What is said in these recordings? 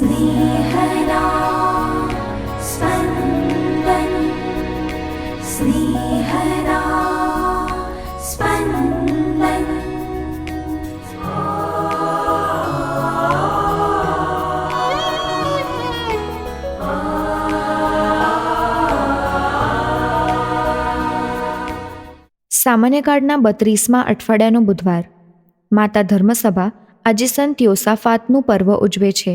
स्नेहदा स्पन्दन् स्नेहदा स्पन्दन् સામાન્ય કાળના બત્રીસમાં અઠવાડિયાનો બુધવાર માતા ધર્મસભા આજે સંત યોસાફાતનું પર્વ ઉજવે છે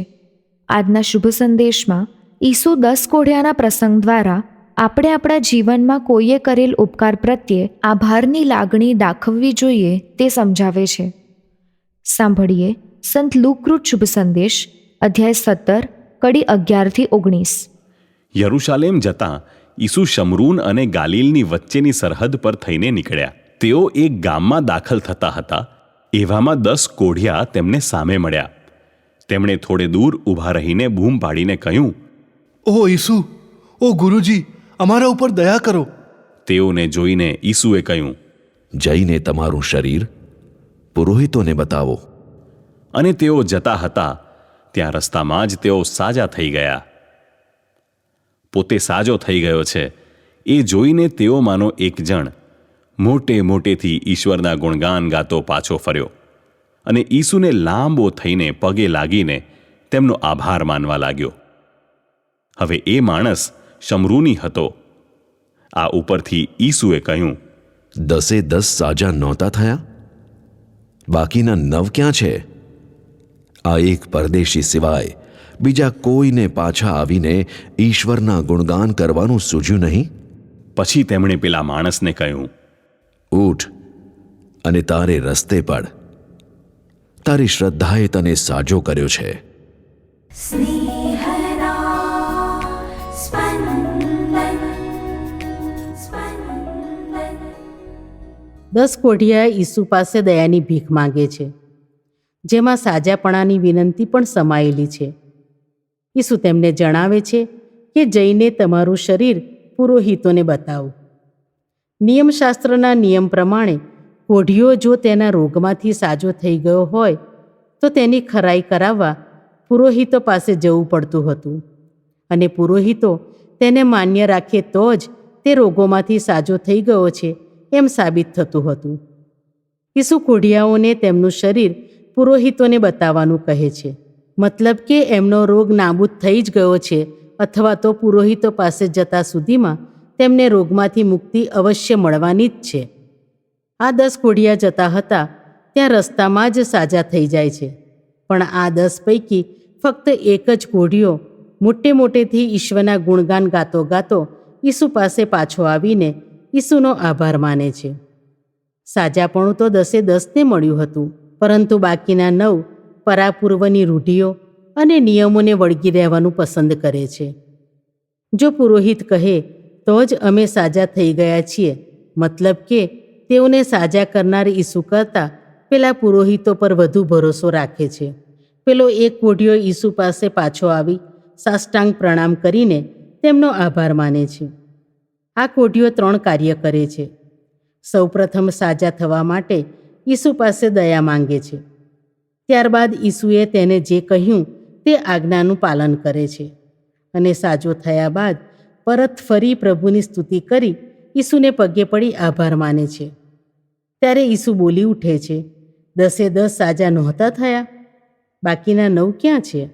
આજના શુભ સંદેશમાં ઈસુ દસ કોઢિયાના પ્રસંગ દ્વારા આપણે આપણા જીવનમાં કોઈએ કરેલ ઉપકાર પ્રત્યે આભારની લાગણી દાખવવી જોઈએ તે સમજાવે છે. સાંભળીએ સંત લુકૃત શુભ સંદેશ, અધ્યાય સત્તર, કડી અગિયારથી ઓગણીસ. યરુશાલેમ જતાં ઈસુ શમરૂન અને ગાલિલની વચ્ચેની સરહદ પર થઈને નીકળ્યા. તેઓ એક ગામમાં દાખલ થતા હતા. એવામાં દસ કોઢિયા તેમને સામે મળ્યા. તેમણે થોડે દૂર ઊભા રહીને બૂમ પાડીને કહ્યું ઓ ઈસુ ઓ ગુરુજી અમારા ઉપર દયા કરો. તેઓને જોઈને ઈસુએ કહ્યું જઈને તમારું શરીર પુરોહિતોને બતાવો. અને તેઓ જતા હતા. ત્યાં રસ્તામાં જ તેઓ સાજા થઈ ગયા. પોતે સાજો થઈ ગયો છે. એ જોઈને તેઓમાંનો એક જણ મોટે મોટેથી ઈશ્વરના ગુણગાન ગાતો પાછો ફર્યો. અને ઈસુને લાંબો થઈને પગે લાગીને તેમનો આભાર માનવા લાગ્યો. હવે એ માણસ શમરૂની હતો. આ ઉપરથી ઈસુએ કહ્યું દસે દસ સાજા નહોતા થયા? બાકીના નવ ક્યાં છે? આ એક પરદેશી સિવાય બીજા કોઈને પાછા આવીને ઈશ્વરના ગુણગાન કરવાનું સૂઝ્યું નહીં? પછી તેમણે પેલા માણસને કહ્યું ઊઠ અને તારે રસ્તે પડ. તારી શ્રદ્ધાએ તને સાજો કર્યો છે. દસ કોઢિયા ઈસુ પાસે દયાની ભીખ માંગે છે જેમાં સાજાપણાની વિનંતી પણ સમાયેલી છે. ઈસુ તેમને જણાવે છે કે જઈને તમારું શરીર પુરોહિતોને બતાવો. નિયમશાસ્ત્રના નિયમ પ્રમાણે કોઢિયો જો તેના રોગમાંથી સાજો થઈ ગયો હોય, તો તેની ખરાઈ કરાવવા પુરોહિતો પાસે જવું પડતું હતું. અને પુરોહિતો તેને માન્ય રાખે તો જ તે રોગોમાંથી સાજો થઈ ગયો છે એમ સાબિત થતું હતું. ઈસુ કોઢિયાઓને તેમનું શરીર પુરોહિતોને બતાવવાનું કહે છે. મતલબ કે એમનો રોગ નાબૂદ થઈ જ ગયો છે અથવા તો પુરોહિતો પાસે જતા સુધીમાં તેમને રોગમાંથી મુક્તિ અવશ્ય મળવાની જ છે. આ દસ કોઢિયા જતા હતા, ત્યાં રસ્તામાં જ સાજા થઈ જાય છે. પણ આ દસ પૈકી ફક્ત એક જ કોઢિયો મોટે મોટેથી ઈશ્વરના ગુણગાન ગાતો ગાતો ઈસુ પાસે પાછો આવીને ઈસુનો આભાર માને છે. સાજાપણું તો દસે દસને મળ્યું હતું, પરંતુ બાકીના નવ પરાપૂર્વની રૂઢિઓ અને નિયમોને વળગી રહેવાનું પસંદ કરે છે. જો પુરોહિત કહે, તો જ અમે સાજા થઈ ગયા છીએ, મતલબ કે તેઓને સાજા કરનાર ઈસુ કરતાં પેલા પુરોહિતો પર વધુ ભરોસો રાખે છે. પેલો એક કોઢિયો ઈસુ પાસે પાછો આવી સાષ્ટાંગ પ્રણામ કરીને તેમનો આભાર માને છે. આ કોઢિયો ત્રણ કાર્ય કરે છે. સૌપ્રથમ સાજા થવા માટે ઈસુ પાસે દયા માંગે છે. ત્યારબાદ ઈસુએ તેને જે કહ્યું તે આજ્ઞાનું પાલન કરે છે. અને સાજો થયા બાદ પરત ફરી પ્રભુની સ્તુતિ કરી ઈસુને પગે પડી આભાર માને છે. ત્યારે ઈસુ બોલી ઉઠે છે, દસે દસ સાજા નહોતા થયા? બાકીના નવ ક્યાં છે?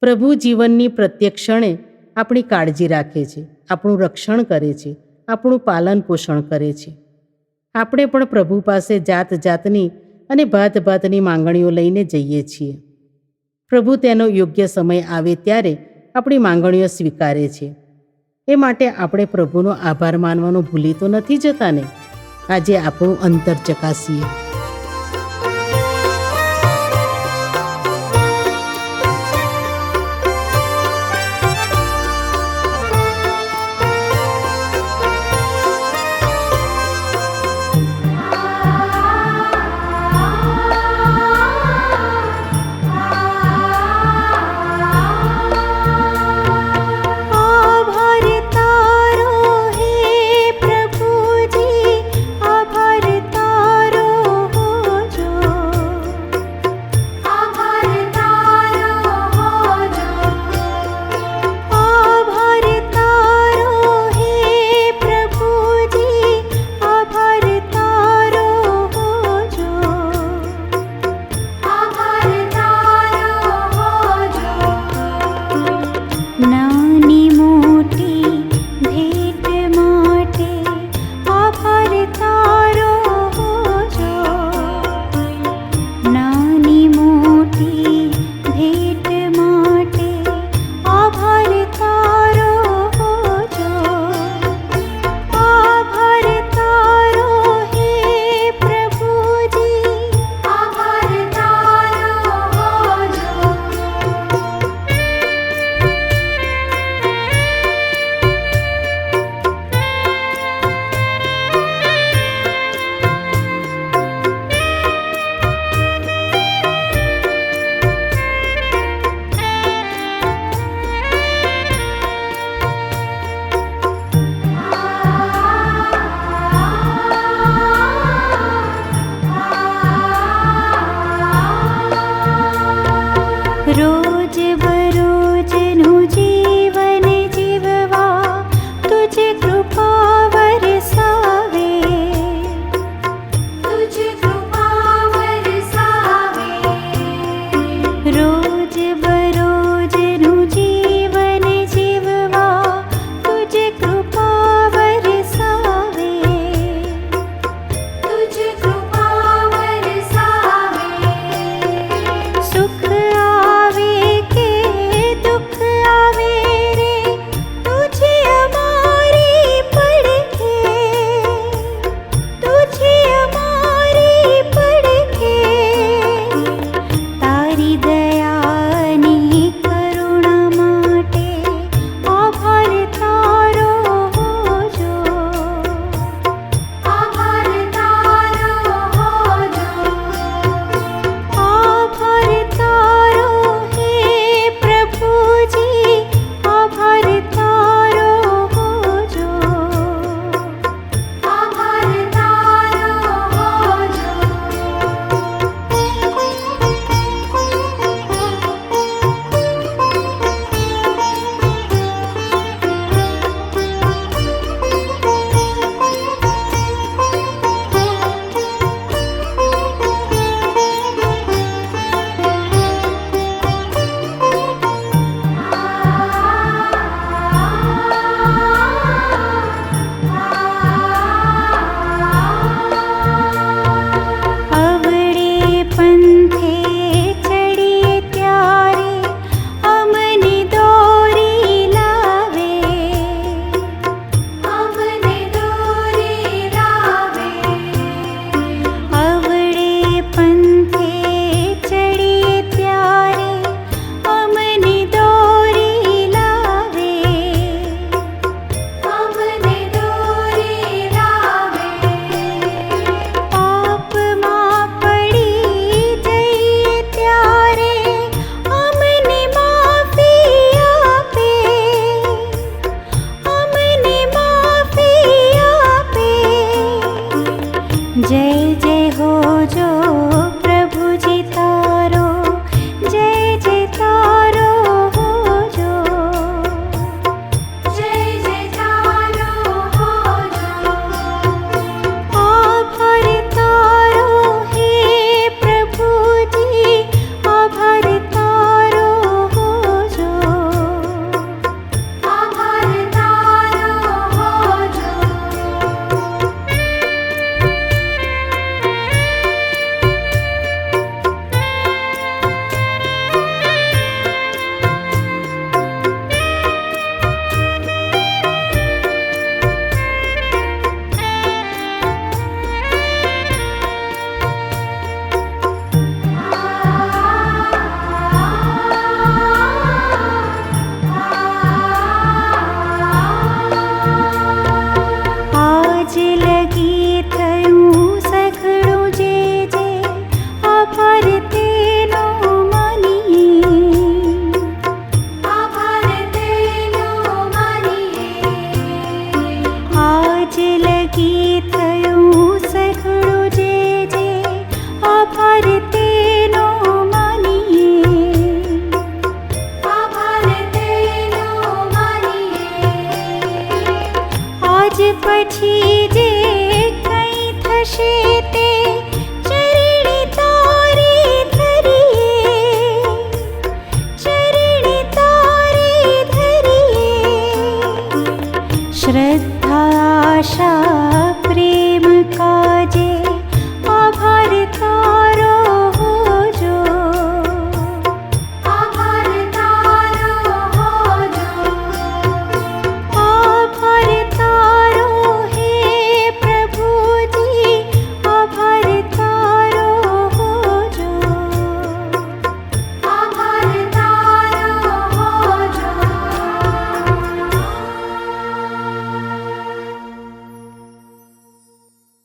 પ્રભુ જીવનની પ્રત્યેક ક્ષણે આપણી કાળજી રાખે છે, આપણું રક્ષણ કરે છે, આપણું પાલન પોષણ કરે છે. આપણે પણ પ્રભુ પાસે જાત જાતની અને ભાત ભાતની માંગણીઓ લઈને જઈએ છીએ. પ્રભુ તેનો યોગ્ય સમય આવે ત્યારે આપણી માંગણીઓ સ્વીકારે છે. એ માટે આપણે પ્રભુનો આભાર માનવાનો ભૂલી તો નથી જતા ને આજે આપણું અંતર ચકાસીએ.